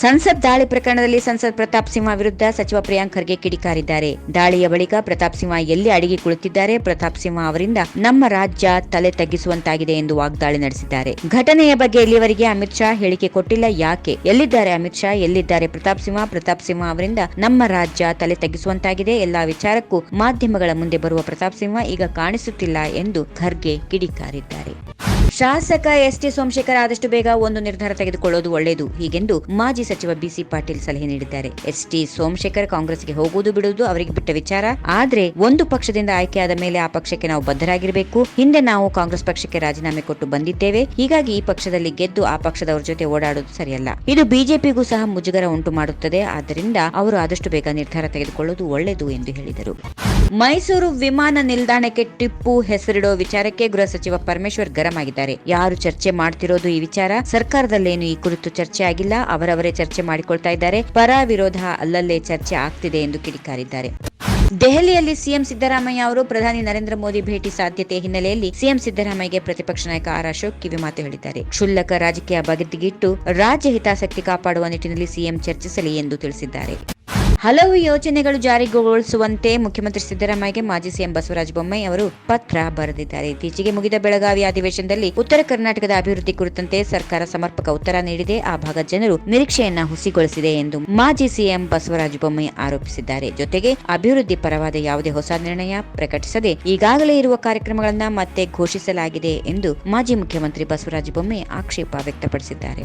ಸಂಸತ್ ದಾಳಿ ಪ್ರಕರಣದಲ್ಲಿ ಸಂಸದ್ ಪ್ರತಾಪ್ ಸಿಂಹ ವಿರುದ್ಧ ಸಚಿವ ಪ್ರಿಯಾಂಕ್ ಖರ್ಗೆ ಕಿಡಿಕಾರಿದ್ದಾರೆ ದಾಳಿಯ ಬಳಿಕ ಪ್ರತಾಪ್ ಸಿಂಹ ಎಲ್ಲಿ ಅಡಿಗೆ ಕುಳಿತಿದ್ದಾರೆ? ಪ್ರತಾಪ್ ಸಿಂಹ ಅವರಿಂದ ನಮ್ಮ ರಾಜ್ಯ ತಲೆ ತಗ್ಗಿಸುವಂತಾಗಿದೆ ಎಂದು ವಾಗ್ದಾಳಿ ನಡೆಸಿದ್ದಾರೆ. ಘಟನೆಯ ಬಗ್ಗೆ ಇಲ್ಲಿಯವರೆಗೆ ಅಮಿತ್ ಶಾ ಹೇಳಿಕೆ ಕೊಟ್ಟಿಲ್ಲ. ಯಾಕೆ? ಎಲ್ಲಿದ್ದಾರೆ ಅಮಿತ್ ಶಾ? ಎಲ್ಲಿದ್ದಾರೆ ಪ್ರತಾಪ್ ಸಿಂಹ? ಪ್ರತಾಪ್ ಸಿಂಹ ಅವರಿಂದ ನಮ್ಮ ರಾಜ್ಯ ತಲೆ ತಗ್ಗಿಸುವಂತಾಗಿದೆ. ಎಲ್ಲಾ ವಿಚಾರಕ್ಕೂ ಮಾಧ್ಯಮಗಳ ಮುಂದೆ ಬರುವ ಪ್ರತಾಪ್ ಸಿಂಹ ಈಗ ಕಾಣಿಸುತ್ತಿಲ್ಲ ಎಂದು ಖರ್ಗೆ ಕಿಡಿಕಾರಿದ್ದಾರೆ ಶಾಸಕ ಎಸ್ ಟಿ ಸೋಮಶೇಖರ್ ಆದಷ್ಟು ಬೇಗ ಒಂದು ನಿರ್ಧಾರ ತೆಗೆದುಕೊಳ್ಳುವುದು ಒಳ್ಳೆಯದು. ಹೀಗೆಂದು ಮಾಜಿ ಸಚಿವ ಬಿಸಿ ಪಾಟೀಲ್ ಸಲಹೆ ನೀಡಿದ್ದಾರೆ. ಎಸ್ ಟಿ ಸೋಮಶೇಖರ್ ಕಾಂಗ್ರೆಸ್ಗೆ ಹೋಗುವುದು ಬಿಡುವುದು ಅವರಿಗೆ ಬಿಟ್ಟ ವಿಚಾರ. ಆದ್ರೆ ಒಂದು ಪಕ್ಷದಿಂದ ಆಯ್ಕೆಯಾದ ಮೇಲೆ ಆ ಪಕ್ಷಕ್ಕೆ ನಾವು ಬದ್ಧರಾಗಿರಬೇಕು. ಹಿಂದೆ ನಾವು ಕಾಂಗ್ರೆಸ್ ಪಕ್ಷಕ್ಕೆ ರಾಜೀನಾಮೆ ಕೊಟ್ಟು ಬಂದಿದ್ದೇವೆ. ಹೀಗಾಗಿ ಈ ಪಕ್ಷದಲ್ಲಿ ಗೆದ್ದು ಆ ಪಕ್ಷದವರ ಜೊತೆ ಓಡಾಡುವುದು ಸರಿಯಲ್ಲ. ಇದು ಬಿಜೆಪಿಗೂ ಸಹ ಮುಜುಗರ ಉಂಟು ಮಾಡುತ್ತದೆ. ಆದ್ದರಿಂದ ಅವರು ಆದಷ್ಟು ಬೇಗ ನಿರ್ಧಾರ ತೆಗೆದುಕೊಳ್ಳುವುದು ಒಳ್ಳೆಯದು ಎಂದು ಹೇಳಿದರು. ಮೈಸೂರು ವಿಮಾನ ನಿಲ್ದಾಣಕ್ಕೆ ಟಿಪ್ಪು ಹೆಸರಿಡೋ ವಿಚಾರಕ್ಕೆ ಗೃಹ ಸಚಿವ ಪರಮೇಶ್ವರ್ ಗರಂ ಆಗಿದ್ದಾರೆ ಯಾರು ಚರ್ಚೆ ಮಾಡ್ತಿರೋದು ಈ ವಿಚಾರ? ಸರ್ಕಾರದಲ್ಲೇನು ಈ ಕುರಿತು ಚರ್ಚೆ ಆಗಿಲ್ಲ? ಅವರವರೇ ಚರ್ಚೆ ಮಾಡಿಕೊಳ್ತಾ ಇದ್ದಾರೆ. ಪರ ವಿರೋಧ ಅಲ್ಲಲ್ಲೇ ಚರ್ಚೆ ಆಗ್ತಿದೆ ಎಂದು ಕಿಡಿಕಾರಿದ್ದಾರೆ. ದೆಹಲಿಯಲ್ಲಿ ಸಿಎಂ ಸಿದ್ದರಾಮಯ್ಯ ಅವರು ಪ್ರಧಾನಿ ನರೇಂದ್ರ ಮೋದಿ ಭೇಟಿ ಸಾಧ್ಯತೆ ಹಿನ್ನೆಲೆಯಲ್ಲಿ ಸಿಎಂ ಸಿದ್ದರಾಮಯ್ಯಗೆ ಪ್ರತಿಪಕ್ಷ ನಾಯಕ ಆರ್ ಅಶೋಕ್ ಕಿವಿಮಾತು ಹೇಳಿದ್ದಾರೆ. ಕ್ಷುಲ್ಲಕ ರಾಜಕೀಯ ಬಗೆದಿಗಿಟ್ಟು ರಾಜ್ಯ ಹಿತಾಸಕ್ತಿ ಕಾಪಾಡುವ ನಿಟ್ಟಿನಲ್ಲಿ ಸಿಎಂ ಚರ್ಚಿಸಲಿ ಎಂದು ತಿಳಿಸಿದ್ದಾರೆ. ಹಲವು ಯೋಜನೆಗಳು ಜಾರಿಗೊಳಿಸುವಂತೆ ಮುಖ್ಯಮಂತ್ರಿ ಸಿದ್ದರಾಮಯ್ಯಗೆ ಮಾಜಿ ಸಿಎಂ ಬಸವರಾಜ ಬೊಮ್ಮಾಯಿ ಅವರು ಪತ್ರ ಬರೆದಿದ್ದಾರೆ. ಇತ್ತೀಚೆಗೆ ಮುಗಿದ ಬೆಳಗಾವಿ ಅಧಿವೇಶನದಲ್ಲಿ ಉತ್ತರ ಕರ್ನಾಟಕದ ಅಭಿವೃದ್ಧಿ ಕುರಿತಂತೆ ಸರ್ಕಾರ ಸಮರ್ಪಕ ಉತ್ತರ ನೀಡಿದೆ. ಆ ಭಾಗದ ಜನರು ನಿರೀಕ್ಷೆಯನ್ನ ಹುಸಿಗೊಳಿಸಿದೆ ಎಂದು ಮಾಜಿ ಸಿಎಂ ಬಸವರಾಜ ಬೊಮ್ಮಾಯಿ ಆರೋಪಿಸಿದ್ದಾರೆ. ಜೊತೆಗೆ ಅಭಿವೃದ್ಧಿ ಪರವಾದ ಯಾವುದೇ ಹೊಸ ನಿರ್ಣಯ ಪ್ರಕಟಿಸದೆ ಈಗಾಗಲೇ ಇರುವ ಕಾರ್ಯಕ್ರಮಗಳನ್ನ ಮತ್ತೆ ಘೋಷಿಸಲಾಗಿದೆ ಎಂದು ಮಾಜಿ ಮುಖ್ಯಮಂತ್ರಿ ಬಸವರಾಜ ಬೊಮ್ಮಾಯಿ ಆಕ್ಷೇಪ ವ್ಯಕ್ತಪಡಿಸಿದ್ದಾರೆ.